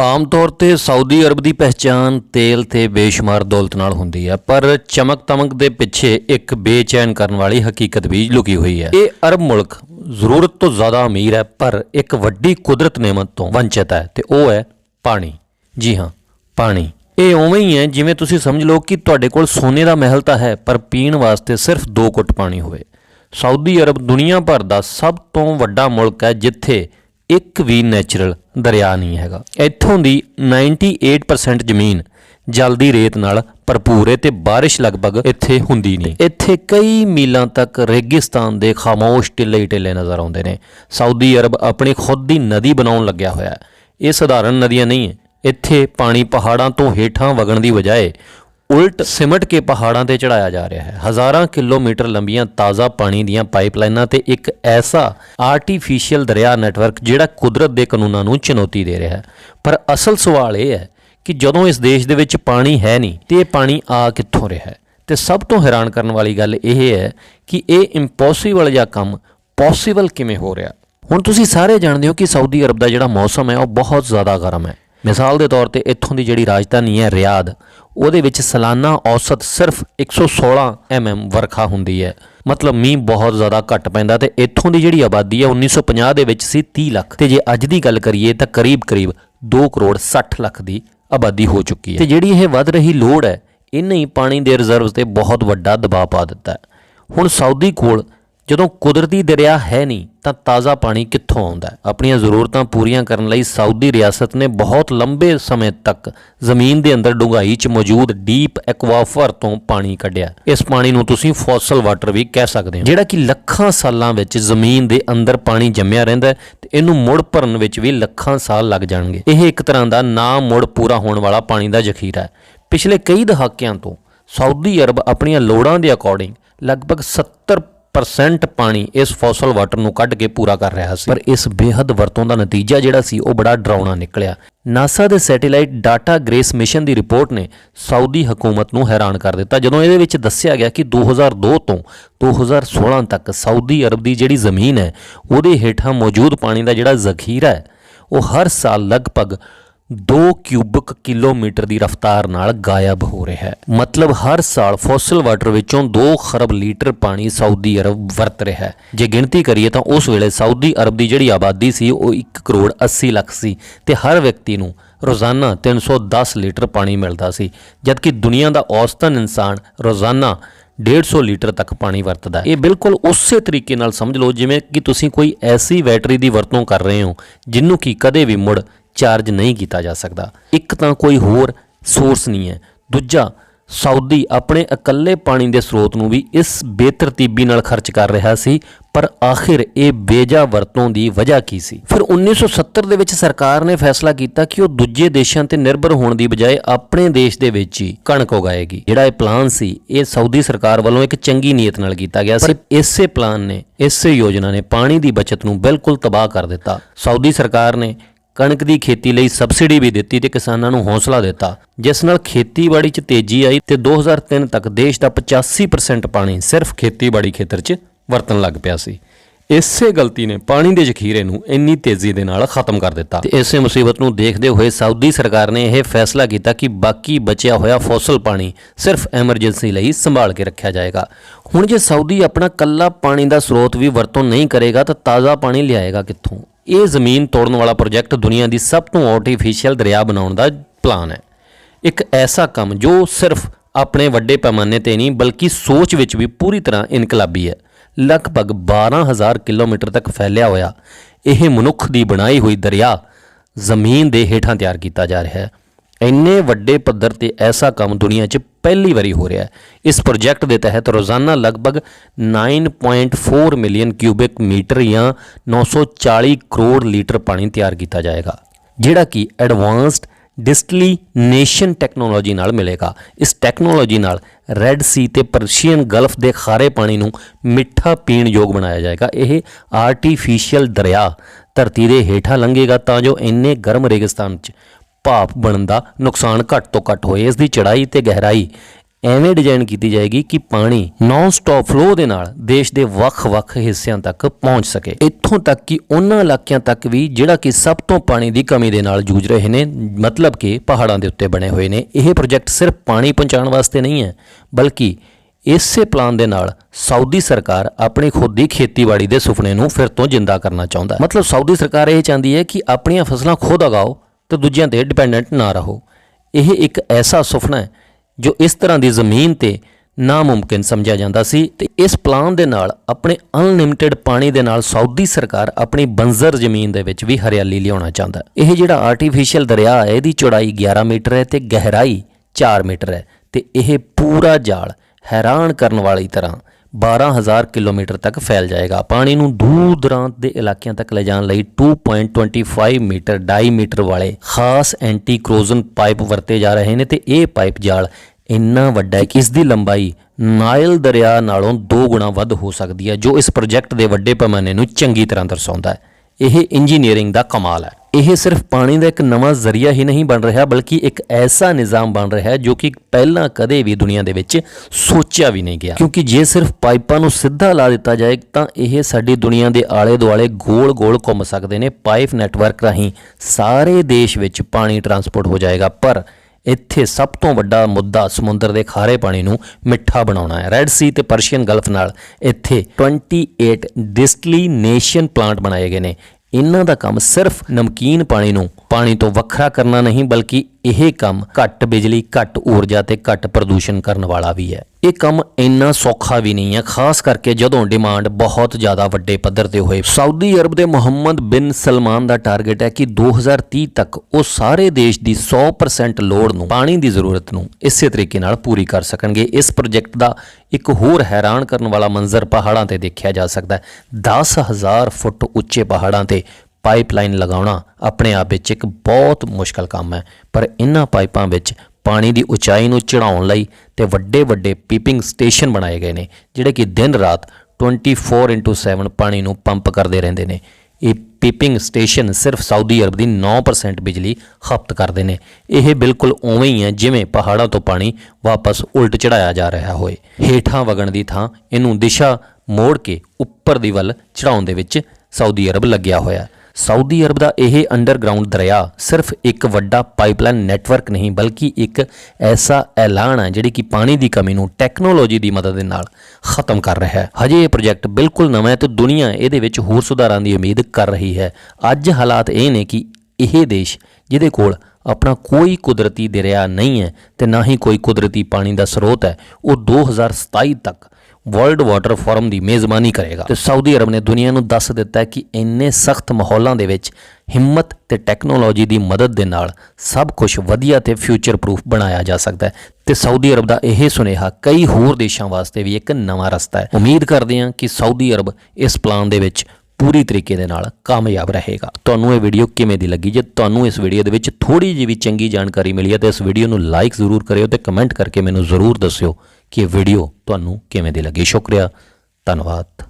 ਆਮ ਤੌਰ ਤੇ Saudi Arab ਦੀ ਪਹਿਚਾਨ ਤੇਲ ਤੇ ਬੇਸ਼ੁਮਾਰ ਦੌਲਤ ਨਾਲ ਹੁੰਦੀ ਹੈ, ਪਰ ਚਮਕ ਤਮਕ ਦੇ ਪਿੱਛੇ ਇੱਕ ਬੇਚੈਨ ਕਰਨ ਵਾਲੀ ਹਕੀਕਤ ਵੀ ਲੁਕੀ ਹੋਈ ਹੈ। ਇਹ ਅਰਬ ਮੁਲਕ ਜ਼ਰੂਰਤ ਤੋਂ ਜ਼ਿਆਦਾ ਅਮੀਰ ਹੈ, ਪਰ ਇੱਕ ਵੱਡੀ ਕੁਦਰਤ ਨੇਮਤ ਤੋਂ ਵੰਚਿਤ ਹੈ ਤੇ ਉਹ ਹੈ ਪਾਣੀ। ਜੀ ਹਾਂ, ਪਾਣੀ। ਇਹ ਉਵੇਂ ਹੀ ਹੈ ਜਿਵੇਂ ਤੁਸੀਂ ਸਮਝ ਲਓ ਕਿ ਤੁਹਾਡੇ ਕੋਲ ਸੋਨੇ ਦਾ ਮਹਿਲ ਤਾਂ ਹੈ, ਪਰ ਪੀਣ ਵਾਸਤੇ ਸਿਰਫ 2 ਘੁੱਟ ਪਾਣੀ ਹੋਵੇ। ਸਾਊਦੀ ਅਰਬ ਦੁਨੀਆ ਭਰ ਦਾ ਸਭ ਤੋਂ ਵੱਡਾ ਮੁਲਕ ਹੈ, ਜਿੱਥੇ ਇੱਕ ਵੀ ਨੈਚੁਰਲ ਦਰਿਆ ਨਹੀਂ ਹੈਗਾ। ਇੱਥੋਂ ਦੀ 98% ਜ਼ਮੀਨ ਜਲਦੀ ਰੇਤ ਨਾਲ ਭਰਪੂਰ ਹੈ ਤੇ ਬਾਰਿਸ਼ ਲਗਭਗ ਇੱਥੇ ਹੁੰਦੀ ਨਹੀਂ। ਇੱਥੇ ਕਈ ਮੀਲਾਂ ਤੱਕ ਰੇਗਿਸਤਾਨ ਦੇ ਖਾਮੋਸ਼ ਟਿੱਲੇ ਹੀ ਟਿੱਲੇ ਨਜ਼ਰ ਆਉਂਦੇ ਨੇ। ਸਾਊਦੀ ਅਰਬ ਆਪਣੀ ਖੁਦ ਦੀ ਨਦੀ ਬਣਾਉਣ ਲੱਗਿਆ ਹੋਇਆ ਹੈ। ਇਹ ਸਧਾਰਨ ਨਦੀਆਂ ਨਹੀਂ ਹੈ। ਇੱਥੇ ਪਾਣੀ ਪਹਾੜਾਂ ਤੋਂ ਹੇਠਾਂ ਵਗਣ ਦੀ ਬਜਾਏ ਉਲਟ ਸਿਮਟ ਕੇ ਪਹਾੜਾਂ ਤੇ ਚੜਾਇਆ ਜਾ ਰਿਹਾ ਹੈ। ਹਜ਼ਾਰਾਂ ਕਿਲੋਮੀਟਰ ਲੰਬੀਆਂ ਤਾਜ਼ਾ ਪਾਣੀ ਦੀਆਂ ਪਾਈਪਲਾਈਨਾਂ ਤੇ ਇੱਕ ਐਸਾ ਆਰਟੀਫੀਸ਼ੀਅਲ ਦਰਿਆ ਨੈਟਵਰਕ ਜਿਹੜਾ ਕੁਦਰਤ ਦੇ ਕਾਨੂੰਨਾਂ ਨੂੰ ਚੁਣੌਤੀ ਦੇ ਰਿਹਾ ਹੈ। ਪਰ ਅਸਲ ਸਵਾਲ ਇਹ ਹੈ ਕਿ ਜਦੋਂ ਇਸ ਦੇਸ਼ ਦੇ ਵਿੱਚ ਪਾਣੀ ਹੈ ਨਹੀਂ, ਤੇ ਇਹ ਪਾਣੀ ਆ ਕਿੱਥੋਂ ਰਿਹਾ ਹੈ? ਤੇ ਸਭ ਤੋਂ ਹੈਰਾਨ ਕਰਨ ਵਾਲੀ ਗੱਲ ਇਹ ਹੈ ਕਿ ਇਹ ਇੰਪੋਸੀਬਲ ਜਾਂ ਕੰਮ ਪੋਸੀਬਲ ਕਿਵੇਂ ਹੋ ਰਿਹਾ? ਹੁਣ ਤੁਸੀਂ ਸਾਰੇ ਜਾਣਦੇ ਹੋ ਕਿ ਸਾਊਦੀ ਅਰਬ ਦਾ ਜਿਹੜਾ ਮੌਸਮ ਹੈ, ਉਹ ਬਹੁਤ ਜ਼ਿਆਦਾ ਗਰਮ ਹੈ। ਮਿਸਾਲ ਦੇ ਤੌਰ ਤੇ ਇੱਥੋਂ ਦੀ ਜਿਹੜੀ ਰਾਜਧਾਨੀ ਹੈ, ਰਿਆਦ ਉਹਦੇ ਵਿੱਚ ਸਾਲਾਨਾ ਔਸਤ ਸਿਰਫ 116 mm ਵਰਖਾ ਹੁੰਦੀ ਹੈ। ਮਤਲਬ ਮੀਂਹ ਬਹੁਤ ਜ਼ਿਆਦਾ ਘੱਟ ਪੈਂਦਾ ਤੇ ਇੱਥੋਂ ਦੀ ਜਿਹੜੀ ਆਬਾਦੀ ਹੈ 1950 ਦੇ ਵਿੱਚ ਸੀ 30 ਲੱਖ। ਤੇ ਜੇ ਅੱਜ ਦੀ ਗੱਲ ਕਰੀਏ ਤਾਂ ਕਰੀਬ-ਕਰੀਬ 2 ਕਰੋੜ 60 ਲੱਖ ਦੀ ਆਬਾਦੀ ਹੋ ਚੁੱਕੀ ਹੈ। ਤੇ ਜਿਹੜੀ ਇਹ ਵੱਧ ਰਹੀ ਲੋੜ ਹੈ ਇਹਨੇ ਹੀ ਪਾਣੀ ਦੇ ਰਿਜ਼ਰਵਸ ਤੇ ਬਹੁਤ ਵੱਡਾ ਦਬਾਅ ਪਾ ਦਿੱਤਾ ਹੈ। ਹੁਣ ਸਾਊਦੀ ਕੋਲ ਜਦੋਂ ਕੁਦਰਤੀ ਦਰਿਆ ਹੈ ਨਹੀਂ, ਤਾਂ ਤਾਜ਼ਾ ਪਾਣੀ ਕਿੱਥੋਂ ਆਉਂਦਾ ਆਪਣੀਆਂ ਜ਼ਰੂਰਤਾਂ ਪੂਰੀਆਂ ਕਰਨ ਲਈ ਸਾਊਦੀ ਰਿਆਸਤ ਨੇ ਬਹੁਤ ਲੰਬੇ ਸਮੇਂ ਤੱਕ ਜ਼ਮੀਨ ਦੇ ਅੰਦਰ ਡੂੰਘਾਈ 'ਚ ਮੌਜੂਦ ਡੀਪ ਐਕਵਾਫਰ ਤੋਂ ਪਾਣੀ ਕੱਢਿਆ। ਇਸ ਪਾਣੀ ਨੂੰ ਤੁਸੀਂ ਫੋਸਲ ਵਾਟਰ ਵੀ ਕਹਿ ਸਕਦੇ ਹੋ। ਜਿਹੜਾ ਕਿ ਲੱਖਾਂ ਸਾਲਾਂ ਵਿੱਚ ਜ਼ਮੀਨ ਦੇ ਅੰਦਰ ਪਾਣੀ ਜੰਮਿਆ ਰਹਿੰਦਾ ਹੈ ਤੇ ਇਹਨੂੰ ਮੁੜ ਭਰਨ ਵਿੱਚ ਵੀ ਲੱਖਾਂ ਸਾਲ ਲੱਗ ਜਾਣਗੇ। ਇਹ ਇੱਕ ਤਰ੍ਹਾਂ ਦਾ ਨਾ ਮੁੜ ਪੂਰਾ ਹੋਣ ਵਾਲਾ ਪਾਣੀ ਦਾ ਜ਼ਖੀਰਾ ਹੈ। ਪਿਛਲੇ ਕਈ ਦਹਾਕਿਆਂ ਤੋਂ ਸਾਊਦੀ ਅਰਬ ਆਪਣੀਆਂ ਲੋੜਾਂ ਦੇ ਅਕੋਰਡਿੰਗ ਲਗਭਗ 70 ਪਰਸੈਂਟ ਪਾਣੀ ਇਸ ਫੌਸਲ ਵਾਟਰ ਨੂੰ ਕੱਢ ਕੇ ਪੂਰਾ ਕਰ ਰਿਹਾ ਸੀ। ਪਰ ਇਸ ਬੇਹੱਦ ਵਰਤੋਂ ਦਾ ਨਤੀਜਾ ਜਿਹੜਾ ਸੀ, ਉਹ ਬੜਾ ਡਰਾਉਣਾ ਨਿਕਲਿਆ। ਨਾਸਾ ਦੇ ਸੈਟੇਲਾਈਟ ਡਾਟਾ ਗ੍ਰੇਸ ਮਿਸ਼ਨ ਦੀ ਰਿਪੋਰਟ ਨੇ ਸਾਊਦੀ ਹਕੂਮਤ ਨੂੰ ਹੈਰਾਨ ਕਰ ਦਿੱਤਾ, ਜਦੋਂ ਇਹਦੇ ਵਿੱਚ ਦੱਸਿਆ ਗਿਆ ਕਿ 2002 ਤੋਂ 2016 ਤੱਕ ਸਾਊਦੀ ਅਰਬ ਦੀ ਜਿਹੜੀ ਜ਼ਮੀਨ ਹੈ, ਉਹਦੇ ਹੇਠਾਂ ਮੌਜੂਦ ਪਾਣੀ ਦਾ ਜਿਹੜਾ ਜ਼ਖੀਰਾ ਹੈ, ਉਹ ਹਰ ਸਾਲ ਲਗਭਗ 2 ਕਿਊਬਿਕ ਕਿਲੋਮੀਟਰ ਦੀ ਰਫ਼ਤਾਰ ਨਾਲ ਗਾਇਬ ਹੋ ਰਿਹਾ ਹੈ। ਮਤਲਬ ਹਰ ਸਾਲ ਫੋਸਲ ਵਾਟਰ ਵਿੱਚੋਂ 2 ਖਰਬ ਲੀਟਰ ਪਾਣੀ ਸਾਊਦੀ ਅਰਬ ਵਰਤ ਰਿਹਾ ਹੈ। ਜੇ ਗਿਣਤੀ ਕਰੀਏ ਤਾਂ ਉਸ ਵੇਲੇ ਸਾਊਦੀ ਅਰਬ ਦੀ ਜਿਹੜੀ ਆਬਾਦੀ ਸੀ, ਉਹ 1 ਕਰੋੜ 80 ਲੱਖ ਸੀ ਤੇ ਹਰ ਵਿਅਕਤੀ ਨੂੰ ਰੋਜ਼ਾਨਾ 310 ਲੀਟਰ ਪਾਣੀ ਮਿਲਦਾ ਸੀ, ਜਦਕਿ ਦੁਨੀਆ ਦਾ ਔਸਤਨ ਇਨਸਾਨ ਰੋਜ਼ਾਨਾ 150 ਲੀਟਰ ਤੱਕ ਪਾਣੀ ਵਰਤਦਾ ਇਹ ਬਿਲਕੁਲ ਉਸੇ ਤਰੀਕੇ ਨਾਲ ਸਮਝ ਲਓ ਜਿਵੇਂ ਕਿ ਤੁਸੀਂ ਕੋਈ ਐਸੀ ਬੈਟਰੀ ਦੀ ਵਰਤੋਂ ਕਰ ਰਹੇ ਹੋ ਜਿਹਨੂੰ ਕਿ ਕਦੇ ਵੀ ਮੁੜ ਚਾਰਜ ਨਹੀਂ ਕੀਤਾ ਜਾ ਸਕਦਾ। ਇੱਕ ਤਾਂ ਕੋਈ ਹੋਰ ਸੋਰਸ ਨਹੀਂ ਹੈ। ਦੂਜਾ, ਸਾਊਦੀ ਆਪਣੇ ਇਕੱਲੇ ਪਾਣੀ ਦੇ ਸਰੋਤ ਨੂੰ ਵੀ ਇਸ ਬੇਤਰਤੀਬੀ ਨਾਲ ਖਰਚ ਕਰ ਰਿਹਾ ਸੀ, ਪਰ ਆਖਿਰ ਇਹ ਬੇਜਾ ਵਰਤੋਂ ਦੀ ਵਜ੍ਹਾ ਕੀ ਸੀ? ਫਿਰ 1970 ਦੇ ਵਿੱਚ ਸਰਕਾਰ ਨੇ ਫੈਸਲਾ ਕੀਤਾ ਕਿ ਉਹ ਦੂਜੇ ਦੇਸ਼ਾਂ ਤੇ ਨਿਰਭਰ ਹੋਣ ਦੀ ਬਜਾਏ ਆਪਣੇ ਦੇਸ਼ ਦੇ ਵਿੱਚ ਹੀ ਕਣਕ ਉਗਾਏਗੀ। ਜਿਹੜਾ ਇਹ ਪਲਾਨ ਸੀ, ਇਹ ਸਾਊਦੀ ਸਰਕਾਰ ਵੱਲੋਂ ਇੱਕ ਚੰਗੀ ਨੀਅਤ ਨਾਲ ਕੀਤਾ ਗਿਆ ਸੀ। ਇਸੇ ਪਲਾਨ ਨੇ, ਇਸੇ ਯੋਜਨਾ ਨੇ ਪਾਣੀ ਦੀ ਬਚਤ ਨੂੰ ਬਿਲਕੁਲ ਤਬਾਹ ਕਰ ਦਿੱਤਾ। ਸਾਊਦੀ ਸਰਕਾਰ ਨੇ ਕਣਕ ਦੀ ਖੇਤੀ ਲਈ ਸਬਸਿਡੀ ਵੀ ਦਿੱਤੀ ਤੇ ਕਿਸਾਨਾਂ ਨੂੰ ਹੌਸਲਾ ਦਿੱਤਾ। ਜਿਸ ਨਾਲ ਖੇਤੀਬਾੜੀ 'ਚ ਤੇਜ਼ੀ ਆਈ ਤੇ 2003 ਤੱਕ ਦੇਸ਼ ਦਾ 85% ਪਾਣੀ ਸਿਰਫ ਖੇਤੀਬਾੜੀ ਖੇਤਰ 'ਚ ਵਰਤਣ ਲੱਗ ਪਿਆ ਸੀ। ਇਸੇ ਗਲਤੀ ਨੇ ਪਾਣੀ ਦੇ ਜ਼ਖੀਰੇ ਨੂੰ ਇੰਨੀ ਤੇਜ਼ੀ ਦੇ ਨਾਲ ਖਤਮ ਕਰ ਦਿੱਤਾ। ਤੇ ਇਸੇ ਮੁਸੀਬਤ ਨੂੰ ਦੇਖਦੇ ਹੋਏ ਸਾਊਦੀ ਸਰਕਾਰ ਨੇ ਇਹ ਫੈਸਲਾ ਕੀਤਾ ਕਿ ਬਾਕੀ ਬਚਿਆ ਹੋਇਆ ਫੋਸਲ ਪਾਣੀ ਸਿਰਫ ਐਮਰਜੈਂਸੀ ਲਈ ਸੰਭਾਲ ਕੇ ਰੱਖਿਆ ਜਾਏਗਾ। ਹੁਣ ਜੇ ਸਾਊਦੀ ਆਪਣਾ ਕੱਲਾ ਪਾਣੀ ਦਾ ਸਰੋਤ ਵੀ ਵਰਤੋਂ ਨਹੀਂ ਕਰੇਗਾ ਤਾਂ ਤਾਜ਼ਾ ਪਾਣੀ ਲਿਆਏਗਾ ਕਿੱਥੋਂ? ਇਹ ਜ਼ਮੀਨ ਤੋੜਨ ਵਾਲਾ ਪ੍ਰੋਜੈਕਟ ਦੁਨੀਆ ਦੀ ਸਭ ਤੋਂ ਆਰਟੀਫੀਸ਼ੀਅਲ ਦਰਿਆ ਬਣਾਉਣ ਦਾ ਪਲਾਨ ਹੈ। ਇੱਕ ਐਸਾ ਕੰਮ ਜੋ ਸਿਰਫ ਆਪਣੇ ਵੱਡੇ ਪੈਮਾਨੇ ਤੇ ਨਹੀਂ, ਬਲਕਿ ਸੋਚ ਵਿੱਚ ਵੀ ਪੂਰੀ ਤਰ੍ਹਾਂ ਇਨਕਲਾਬੀ ਹੈ। ਲਗਭਗ 12000 ਕਿਲੋਮੀਟਰ ਤੱਕ ਫੈਲਿਆ ਹੋਇਆ ਇਹ ਮਨੁੱਖ ਦੀ ਬਣਾਈ ਹੋਈ ਦਰਿਆ ਜ਼ਮੀਨ ਦੇ ਹੇਠਾਂ ਤਿਆਰ ਕੀਤਾ ਜਾ ਰਿਹਾ ਹੈ। ਇੰਨੇ ਵੱਡੇ ਪੱਧਰ ਤੇ ਐਸਾ ਕੰਮ ਦੁਨੀਆ 'ਚ ਪਹਿਲੀ ਵਾਰੀ ਹੋ ਰਿਹਾ ਹੈ। ਇਸ ਪ੍ਰੋਜੈਕਟ ਦੇ ਤਹਿਤ ਰੋਜ਼ਾਨਾ ਲਗਭਗ 9.4 ਮਿਲੀਅਨ ਕਿਊਬਿਕ ਮੀਟਰ ਜਾਂ 940 ਕਰੋੜ ਲੀਟਰ ਪਾਣੀ ਤਿਆਰ ਕੀਤਾ ਜਾਏਗਾ, ਜਿਹੜਾ ਕਿ ਐਡਵਾਂਸਡ ਡਿਸਟਲੀਨੇਸ਼ਨ ਟੈਕਨੋਲੋਜੀ ਨਾਲ ਮਿਲੇਗਾ। ਇਸ ਟੈਕਨੋਲੋਜੀ ਨਾਲ ਰੈੱਡ ਸੀ ਤੇ ਪਰਸ਼ੀਅਨ ਗਲਫ ਦੇ ਖਾਰੇ ਪਾਣੀ ਨੂੰ ਮਿੱਠਾ ਪੀਣ ਯੋਗ ਬਣਾਇਆ ਜਾਏਗਾ। ਇਹ ਆਰਟੀਫੀਸ਼ੀਅਲ ਦਰਿਆ ਧਰਤੀ ਦੇ ਹੇਠਾਂ ਲੰਘੇਗਾ ਤਾਂ ਜੋ ਇੰਨੇ ਗਰਮ ਰੇਗਿਸਤਾਨ 'ਚ ਭਾਪ ਬਣਨ ਦਾ ਨੁਕਸਾਨ ਘੱਟ ਤੋਂ ਘੱਟ ਹੋਏ। ਇਸ ਦੀ ਚੜਾਈ ਤੇ ਗਹਿਰਾਈ ਐਵੇਂ ਡਿਜ਼ਾਈਨ ਕੀਤੀ ਜਾਏਗੀ ਕਿ ਪਾਣੀ ਨਾਨ ਸਟਾਪ ਫਲੋ ਦੇ ਨਾਲ ਦੇਸ਼ ਦੇ ਵੱਖ-ਵੱਖ ਹਿੱਸਿਆਂ ਤੱਕ ਪਹੁੰਚ ਸਕੇ। ਇੱਥੋਂ ਤੱਕ ਕਿ ਉਹਨਾਂ ਇਲਾਕਿਆਂ ਤੱਕ ਵੀ ਜਿਹੜਾ ਕਿ ਸਭ ਤੋਂ ਪਾਣੀ ਦੀ ਕਮੀ ਦੇ ਨਾਲ ਜੂਝ ਰਹੇ ਨੇ, ਮਤਲਬ ਕਿ ਪਹਾੜਾਂ ਦੇ ਉੱਤੇ ਬਣੇ ਹੋਏ ਨੇ। ਇਹ ਪ੍ਰੋਜੈਕਟ ਸਿਰਫ ਪਾਣੀ ਪਹੁੰਚਾਉਣ ਵਾਸਤੇ ਨਹੀਂ ਹੈ, ਬਲਕਿ ਇਸੇ ਪਲਾਨ ਦੇ ਨਾਲ ਸਾਊਦੀ ਸਰਕਾਰ ਆਪਣੀ ਖੁਦ ਦੀ ਖੇਤੀਬਾੜੀ ਦੇ ਸੁਪਨੇ ਨੂੰ ਫਿਰ ਤੋਂ ਜਿੰਦਾ ਕਰਨਾ ਚਾਹੁੰਦਾ ਹੈ। ਮਤਲਬ ਸਾਊਦੀ ਸਰਕਾਰ ਇਹ ਚਾਹੁੰਦੀ ਹੈ ਕਿ ਆਪਣੀਆਂ ਫਸਲਾਂ ਖੁਦ ਉਗਾਓ ਤੇ ਦੂਜਿਆਂ ਤੇ ਡਿਪੈਂਡੈਂਟ ਨਾ ਰਹੋ। ਇਹ ਇੱਕ ਐਸਾ ਸੁਪਨਾ ਹੈ ਜੋ ਇਸ ਤਰ੍ਹਾਂ ਦੀ ਜ਼ਮੀਨ ਤੇ ਨਾਮੁਮਕਿਨ ਸਮਝਿਆ ਜਾਂਦਾ ਸੀ ਤੇ ਇਸ ਪਲਾਨ ਦੇ ਨਾਲ ਆਪਣੇ ਅਨਲਿਮਿਟਿਡ ਪਾਣੀ ਦੇ ਨਾਲ ਸਾਊਦੀ ਸਰਕਾਰ ਆਪਣੀ ਬੰਜ਼ਰ ਜ਼ਮੀਨ ਦੇ ਵਿੱਚ ਵੀ ਹਰਿਆਲੀ ਲਿਆਉਣਾ ਚਾਹੁੰਦਾ। ਇਹ ਜਿਹੜਾ ਆਰਟੀਫੀਸ਼ੀਅਲ ਦਰਿਆ ਹੈ, ਇਹਦੀ ਚੌੜਾਈ 11 ਮੀਟਰ ਹੈ ਤੇ ਗਹਿਰਾਈ 4 ਮੀਟਰ ਹੈ ਤੇ ਇਹ ਪੂਰਾ ਜਾਲ ਹੈਰਾਨ ਕਰਨ ਵਾਲੀ ਤਰ੍ਹਾਂ 12000 ਕਿਲੋਮੀਟਰ ਤੱਕ ਫੈਲ ਜਾਏਗਾ। ਪਾਣੀ ਨੂੰ ਦੂਰ ਦਰਾਂਤ ਦੇ ਇਲਾਕਿਆਂ ਤੱਕ ਲੈ ਜਾਣ ਲਈ 2.25 ਮੀਟਰ ਡਾਈਮੀਟਰ ਵਾਲੇ ਖਾਸ ਐਂਟੀ ਕਰੋਜ਼ਨ ਪਾਈਪ ਵਰਤੇ ਜਾ ਰਹੇ ਨੇ ਤੇ ਇਹ ਪਾਈਪ ਜਾਲ ਇੰਨਾ ਵੱਡਾ ਹੈ ਕਿ ਇਸ ਦੀ ਲੰਬਾਈ ਨਾਇਲ ਦਰਿਆ ਨਾਲੋਂ 2 ਗੁਣਾ ਵੱਧ ਹੋ ਸਕਦੀ ਹੈ, ਜੋ ਇਸ ਪ੍ਰੋਜੈਕਟ ਦੇ ਵੱਡੇ ਪੈਮਾਨੇ ਨੂੰ ਚੰਗੀ ਤਰ੍ਹਾਂ ਦਰਸਾਉਂਦਾ ਹੈ। ਇਹ ਇੰਜੀਨੀਅਰਿੰਗ ਦਾ ਕਮਾਲ ਹੈ। ਇਹ ਸਿਰਫ ਪਾਣੀ ਦਾ ਇੱਕ ਨਵਾਂ ਜ਼ਰੀਆ ਹੀ ਨਹੀਂ ਬਣ ਰਿਹਾ, ਬਲਕਿ ਇੱਕ ਐਸਾ ਨਿਜ਼ਾਮ ਬਣ ਰਿਹਾ ਜੋ ਕਿ ਪਹਿਲਾਂ ਕਦੇ ਵੀ ਦੁਨੀਆ ਦੇ ਵਿੱਚ ਸੋਚਿਆ ਵੀ ਨਹੀਂ ਗਿਆ। ਕਿਉਂਕਿ ਜੇ ਸਿਰਫ ਪਾਈਪਾਂ ਨੂੰ ਸਿੱਧਾ ਲਾ ਦਿੱਤਾ ਜਾਏ, ਤਾਂ ਇਹ ਸਾਡੀ ਦੁਨੀਆ ਦੇ ਆਲੇ ਦੁਆਲੇ ਗੋਲ-ਗੋਲ ਘੁੰਮ ਸਕਦੇ ਨੇ। ਪਾਈਪ ਨੈਟਵਰਕ ਰਾਹੀਂ ਸਾਰੇ ਦੇਸ਼ ਵਿੱਚ ਪਾਣੀ ਟਰਾਂਸਪੋਰਟ ਹੋ ਜਾਏਗਾ, ਪਰ ਇੱਥੇ ਸਭ ਤੋਂ ਵੱਡਾ ਮੁੱਦਾ ਸਮੁੰਦਰ ਦੇ ਖਾਰੇ ਪਾਣੀ ਨੂੰ ਮਿੱਠਾ ਬਣਾਉਣਾ ਹੈ। ਰੈੱਡ ਸੀ ਤੇ ਪਰਸ਼ੀਅਨ ਗਲਫ ਨਾਲ ਇੱਥੇ 28 ਡਿਸਟਲੀਨੇਸ਼ਨ ਪਲਾਂਟ ਬਣਾਏ ਗਏ ਨੇ। ਇਹਨਾਂ ਦਾ ਕੰਮ ਸਿਰਫ ਨਮਕੀਨ ਪਾਣੀ ਨੂੰ ਪਾਣੀ ਤੋਂ ਵੱਖਰਾ ਕਰਨਾ ਨਹੀਂ, ਬਲਕਿ ਇਹ ਕੰਮ ਘੱਟ ਬਿਜਲੀ, ਘੱਟ ਊਰਜਾ ਤੇ ਘੱਟ ਪ੍ਰਦੂਸ਼ਣ ਕਰਨ ਵਾਲਾ ਵੀ ਹੈ। ਇਹ ਕੰਮ ਇੰਨਾ ਸੌਖਾ ਵੀ ਨਹੀਂ ਹੈ, ਖਾਸ ਕਰਕੇ ਜਦੋਂ ਡਿਮਾਂਡ ਬਹੁਤ ਜ਼ਿਆਦਾ ਵੱਡੇ ਪੱਧਰ ਤੇ ਹੋਏ। ਸਾਊਦੀ ਅਰਬ ਦੇ ਮੁਹੰਮਦ ਬਿਨ ਸਲਮਾਨ ਦਾ ਟਾਰਗੇਟ ਹੈ ਕਿ 2030 ਤੱਕ ਉਹ ਸਾਰੇ ਦੇਸ਼ ਦੀ 100% ਲੋੜ ਨੂੰ, ਪਾਣੀ ਦੀ ਜ਼ਰੂਰਤ ਨੂੰ ਇਸੇ ਤਰੀਕੇ ਨਾਲ ਪੂਰੀ ਕਰ ਸਕਣਗੇ। ਇਸ ਪ੍ਰੋਜੈਕਟ ਦਾ ਇੱਕ ਹੋਰ ਹੈਰਾਨ ਕਰਨ ਵਾਲਾ ਮੰਜ਼ਰ ਪਹਾੜਾਂ ਤੇ ਦੇਖਿਆ ਜਾ ਸਕਦਾ ਹੈ। 10000 ਫੁੱਟ ਉੱਚੇ ਪਹਾੜਾਂ ਤੇ ਪਾਈਪਲਾਈਨ ਲਗਾਉਣਾ ਆਪਣੇ ਆਪ ਵਿੱਚ ਇੱਕ ਬਹੁਤ ਮੁਸ਼ਕਲ ਕੰਮ ਹੈ। ਪਰ ਇਹਨਾਂ ਪਾਈਪਾਂ ਵਿੱਚ ਪਾਣੀ ਦੀ ਉਚਾਈ ਨੂੰ ਚੜਾਉਣ ਲਈ ਤੇ ਵੱਡੇ ਵੱਡੇ ਪੀਪਿੰਗ ਸਟੇਸ਼ਨ ਬਣਾਏ ਗਏ ਨੇ, ਜਿਹੜੇ ਕਿ ਦਿਨ ਰਾਤ 24/7 ਪਾਣੀ ਨੂੰ ਪੰਪ ਕਰਦੇ ਰਹਿੰਦੇ ਨੇ। ਇਹ ਪੀਪਿੰਗ ਸਟੇਸ਼ਨ ਸਿਰਫ ਸਾਊਦੀ ਅਰਬ ਦੀ 9% ਬਿਜਲੀ ਖਪਤ ਕਰਦੇ ਨੇ। ਇਹ ਬਿਲਕੁਲ ਉਵੇਂ ਹੀ ਹੈ ਜਿਵੇਂ ਪਹਾੜਾਂ ਤੋਂ ਪਾਣੀ ਵਾਪਸ ਉਲਟ ਚੜਾਇਆ ਜਾ ਰਿਹਾ ਹੋਏ। ਹੇਠਾਂ ਵਗਣ ਦੀ ਥਾਂ ਇਹਨੂੰ ਦਿਸ਼ਾ ਮੋੜ ਕੇ ਉੱਪਰ ਦੀ ਵੱਲ ਚੜਾਉਣ ਦੇ ਵਿੱਚ ਸਾਊਦੀ ਅਰਬ ਲੱਗਿਆ ਹੋਇਆ ਹੈ। ਸਾਊਦੀ ਅਰਬ ਦਾ ਇਹ ਅੰਡਰਗਰਾਉਂਡ ਦਰਿਆ ਸਿਰਫ ਇੱਕ ਵੱਡਾ ਪਾਈਪਲਾਈਨ ਨੈਟਵਰਕ ਨਹੀਂ, ਬਲਕਿ ਇੱਕ ਐਸਾ ਐਲਾਨ ਹੈ ਜਿਹੜੀ ਕਿ ਪਾਣੀ ਦੀ ਕਮੀ ਨੂੰ ਟੈਕਨੋਲੋਜੀ ਦੀ ਮਦਦ ਦੇ ਨਾਲ ਖਤਮ ਕਰ ਰਿਹਾ ਹੈ। ਹਜੇ ਇਹ ਪ੍ਰੋਜੈਕਟ ਬਿਲਕੁਲ ਨਵਾਂ ਹੈ ਤੇ ਦੁਨੀਆ ਇਹਦੇ ਵਿੱਚ ਹੋਰ ਸੁਧਾਰਾਂ ਦੀ ਉਮੀਦ ਕਰ ਰਹੀ ਹੈ। ਅੱਜ ਹਾਲਾਤ ਇਹ ਨੇ ਕਿ ਇਹ ਦੇਸ਼, ਜਿਹਦੇ ਕੋਲ ਆਪਣਾ ਕੋਈ ਕੁਦਰਤੀ ਦਰਿਆ ਨਹੀਂ ਹੈ ਤੇ ਨਾ ਹੀ ਕੋਈ ਕੁਦਰਤੀ ਪਾਣੀ ਦਾ ਸਰੋਤ ਹੈ, ਉਹ 2027 ਤੱਕ ਵਰਲਡ ਵਾਟਰ ਫੋਰਮ ਦੀ ਮੇਜ਼ਬਾਨੀ ਕਰੇਗਾ। ਤੇ ਸਾਊਦੀ ਅਰਬ ਨੇ ਦੁਨੀਆ ਨੂੰ ਦੱਸ ਦਿੱਤਾ ਕਿ ਇੰਨੇ ਸਖਤ ਮਾਹੌਲਾਂ ਦੇ ਵਿੱਚ ਹਿੰਮਤ ਤੇ ਟੈਕਨੋਲੋਜੀ ਦੀ ਮਦਦ ਦੇ ਨਾਲ ਸਭ ਕੁਝ ਵਧੀਆ ਤੇ ਫਿਊਚਰ ਪ੍ਰੂਫ ਬਣਾਇਆ ਜਾ ਸਕਦਾ ਹੈ। ਤੇ ਸਾਊਦੀ ਅਰਬ ਦਾ ਇਹ ਸੁਨੇਹਾ ਕਈ ਹੋਰ ਦੇਸ਼ਾਂ ਵਾਸਤੇ ਵੀ ਇੱਕ ਨਵਾਂ ਰਸਤਾ ਹੈ। ਉਮੀਦ ਕਰਦੇ ਹਾਂ ਕਿ ਸਾਊਦੀ ਅਰਬ ਇਸ ਪਲਾਨ ਦੇ ਵਿੱਚ ਪੂਰੀ ਤਰੀਕੇ ਦੇ ਨਾਲ ਕਾਮਯਾਬ ਰਹੇਗਾ। ਤੁਹਾਨੂੰ ਇਹ ਵੀਡੀਓ ਕਿਵੇਂ ਦੀ ਲੱਗੀ? ਜੇ ਤੁਹਾਨੂੰ ਇਸ ਵੀਡੀਓ ਦੇ ਵਿੱਚ ਥੋੜੀ ਜਿਹੀ ਵੀ ਚੰਗੀ ਜਾਣਕਾਰੀ ਮਿਲੀ ਹੈ, ਤਾਂ ਇਸ ਵੀਡੀਓ ਨੂੰ ਲਾਈਕ ਜ਼ਰੂਰ ਕਰਿਓ ਤੇ ਕਮੈਂਟ ਕਰਕੇ ਮੈਨੂੰ ਜ਼ਰੂਰ ਦੱਸਿਓ। ਕਿ ਇਹ ਵੀਡੀਓ ਤੁਹਾਨੂੰ ਕਿਵੇਂ ਦੀ ਲੱਗੀ? ਸ਼ੁਕਰੀਆ ਧੰਨਵਾਦ।